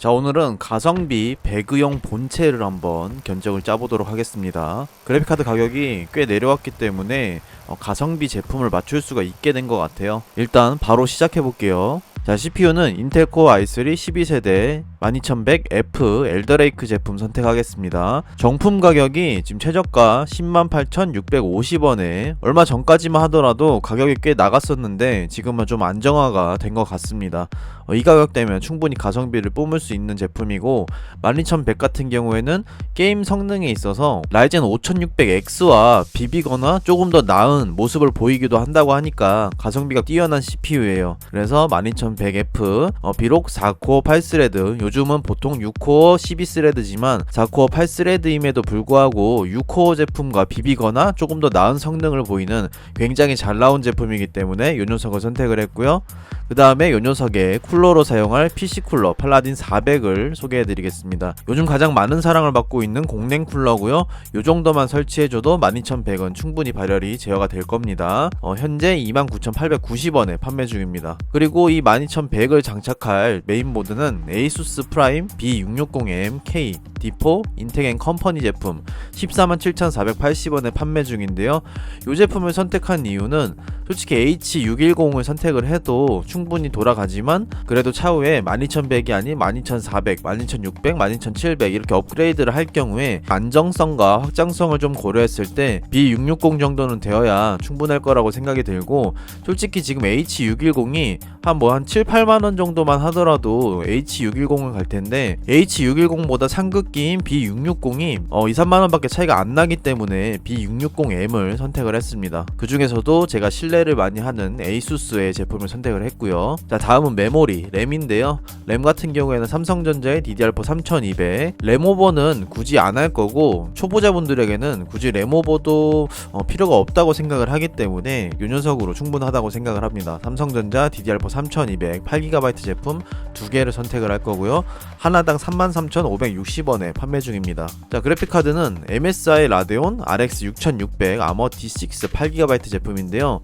자 오늘은 가성비 배그용 본체를 한번 견적을 짜보도록 하겠습니다. 그래픽카드 가격이 꽤 내려왔기 때문에 어, 가성비 제품을 맞출 수가 있게 된 것 같아요. 일단 바로 시작해 볼게요. 자 CPU는 인텔 코어 i3 12세대 12100F 엘더레이크 제품 선택하겠습니다 정품 가격이 지금 최저가 108,650원에 얼마 전까지만 하더라도 가격이 꽤 나갔었는데 지금은 좀 안정화가 된 것 같습니다 어, 이 가격대면 충분히 가성비를 뿜을 수 있는 제품이고 12100 같은 경우에는 게임 성능에 있어서 라이젠 5600X와 비비거나 조금 더 나은 모습을 보이기도 한다고 하니까 가성비가 뛰어난 CPU예요. 그래서 12100F 어, 비록 4코어 8스레드 요즘은 보통 6코어 12스레드지만 4코어 8스레드임에도 불구하고 6코어 제품과 비비거나 조금 더 나은 성능을 보이는 굉장히 잘 나온 제품이기 때문에 이 녀석을 선택을 했고요. 그 다음에 이 녀석의 쿨러로 사용할 PC 쿨러 팔라딘 400을 소개해 드리겠습니다. 요즘 가장 많은 사랑을 받고 있는 공랭 쿨러고요. 요 정도만 설치해줘도 12100은 충분히 발열이 제어가 될 겁니다. 어, 현재 29,890원에 판매 중입니다. 그리고 이 12100을 장착할 메인보드는 ASUS 프라임 B660M K D4 인텍 앤 컴퍼니 제품 147,480원에 판매 중인데요. 이 제품을 선택한 이유는 솔직히 H610을 선택을 해도 충분히 돌아가지만 그래도 차후에 12100이 아닌 12400, 12600, 12700 이렇게 업그레이드를 할 경우에 안정성과 확장성을 좀 고려했을 때 B660 정도는 되어야 충분할 거라고 생각이 들고 솔직히 지금 H610이 한 뭐한 7, 8만 원 정도만 하더라도 H610을 갈 텐데 H610보다 상급기인 B660이 어 2, 3만 원밖에 차이가 안 나기 때문에 B660M을 선택을 했습니다. 그 중에서도 제가 신뢰를 많이 하는 ASUS의 제품을 선택을 했고요. 자 다음은 메모리 램인데요. 램 같은 경우에는 삼성전자의 DDR4 3200 램오버는 굳이 안 할 거고 초보자분들에게는 굳이 램오버도 어, 필요가 없다고 생각을 하기 때문에 이 녀석으로 충분하다고 생각을 합니다. 삼성전자 DDR4 3200 8GB 제품 두 개를 선택을 할 거고요. 하나당 33,560원에 판매 중입니다. 자 그래픽 카드는 MSI 라데온 RX 6600 아머 D6 8GB 제품인데요.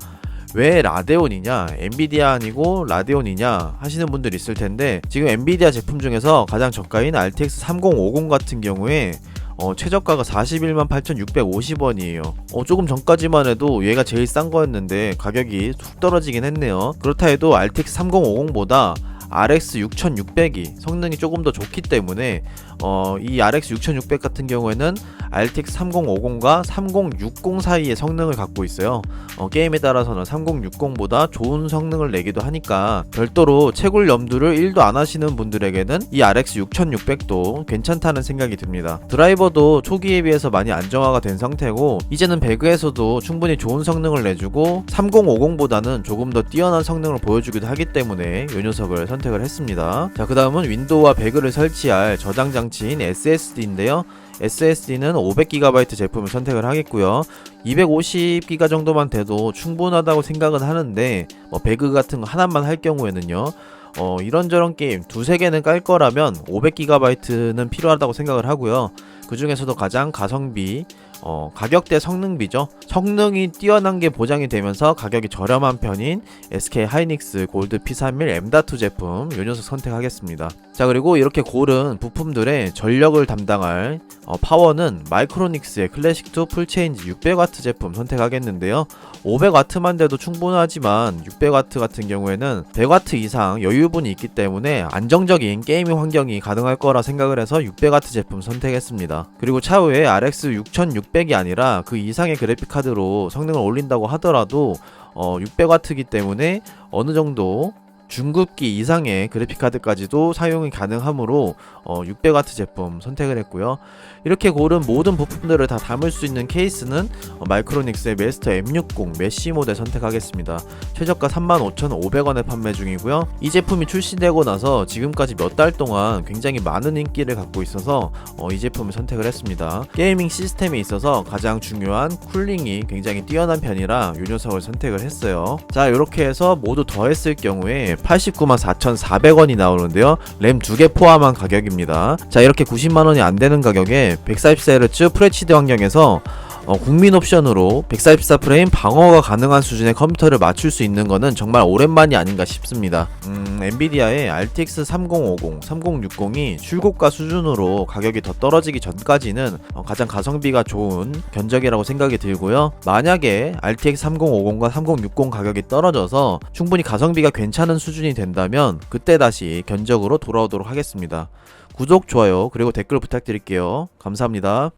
왜 라데온이냐, 엔비디아 아니고 라데온이냐 하시는 분들 있을 텐데 지금 엔비디아 제품 중에서 가장 저가인 RTX 3050 같은 경우에 어, 최저가가 41만 8,650원이에요. 어, 조금 전까지만 해도 얘가 제일 싼 거였는데 가격이 툭 떨어지긴 했네요. 그렇다 해도 RTX 3050보다 RX 6600이 성능이 조금 더 좋기 때문에 어, 이 RX 6600 같은 경우에는 RTX 3050과 3060 사이의 성능을 갖고 있어요. 어, 게임에 따라서는 3060보다 좋은 성능을 내기도 하니까 별도로 채굴 염두를 1도 안 하시는 분들에게는 이 RX 6600도 괜찮다는 생각이 듭니다. 드라이버도 초기에 비해서 많이 안정화가 된 상태고 이제는 배그에서도 충분히 좋은 성능을 내주고 3050보다는 조금 더 뛰어난 성능을 보여주기도 하기 때문에 이 녀석을 선택을 했습니다. 자, 그 다음은 윈도우와 배그를 설치할 저장 장치인 SSD인데요. SSD는 500GB 제품을 선택을 하겠고요. 250기가 정도만 돼도 충분하다고 생각은 하는데 뭐 배그 같은 거 하나만 할 경우에는요. 어, 이런저런 게임 두세 개는 깔 거라면 500GB는 필요하다고 생각을 하고요. 그 중에서도 가장 가성비, 어, 가격대 성능비죠. 성능이 뛰어난 게 보장이 되면서 가격이 저렴한 편인 SK 하이닉스 골드 P31 M.2 제품 요 녀석 선택하겠습니다. 자 그리고 이렇게 고른 부품들의 전력을 담당할 어, 파워는 마이크로닉스의 클래식2 풀체인지 600W 제품 선택하겠는데요. 500W만 돼도 충분하지만 600W 같은 경우에는 100W 이상 여유분이 있기 때문에 안정적인 게이밍 환경이 가능할 거라 생각을 해서 600W 제품 선택했습니다. 그리고 차후에 RX 6600이 아니라 그 이상의 그래픽 카드로 성능을 올린다고 하더라도 어, 600W이기 때문에 어느 정도 중급기 이상의 그래픽카드까지도 사용이 가능하므로 어, 600W 제품 선택을 했고요. 이렇게 고른 모든 부품들을 다 담을 수 있는 케이스는 어, 마이크로닉스의 메스터 M60 메쉬 모델 선택하겠습니다. 최저가 35,500원에 판매 중이고요. 이 제품이 출시되고 나서 지금까지 몇 달 동안 굉장히 많은 인기를 갖고 있어서 어, 이 제품을 선택을 했습니다. 게이밍 시스템에 있어서 가장 중요한 쿨링이 굉장히 뛰어난 편이라 이 녀석을 선택을 했어요. 자 이렇게 해서 모두 더했을 경우에 89만 4,400원이 나오는데요. 램두개 포함한 가격입니다. 자 이렇게 90만 원이 안 되는 가격에 140Hz FHD 환경에서 어, 국민 옵션으로 144프레임 방어가 가능한 수준의 컴퓨터를 맞출 수 있는 거는 정말 오랜만이 아닌가 싶습니다. 음, 엔비디아의 RTX 3050, 3060이 출고가 수준으로 가격이 더 떨어지기 전까지는 어, 가장 가성비가 좋은 견적이라고 생각이 들고요. 만약에 RTX 3050과 3060 가격이 떨어져서 충분히 가성비가 괜찮은 수준이 된다면 그때 다시 견적으로 돌아오도록 하겠습니다. 구독, 좋아요, 그리고 댓글 부탁드릴게요. 감사합니다.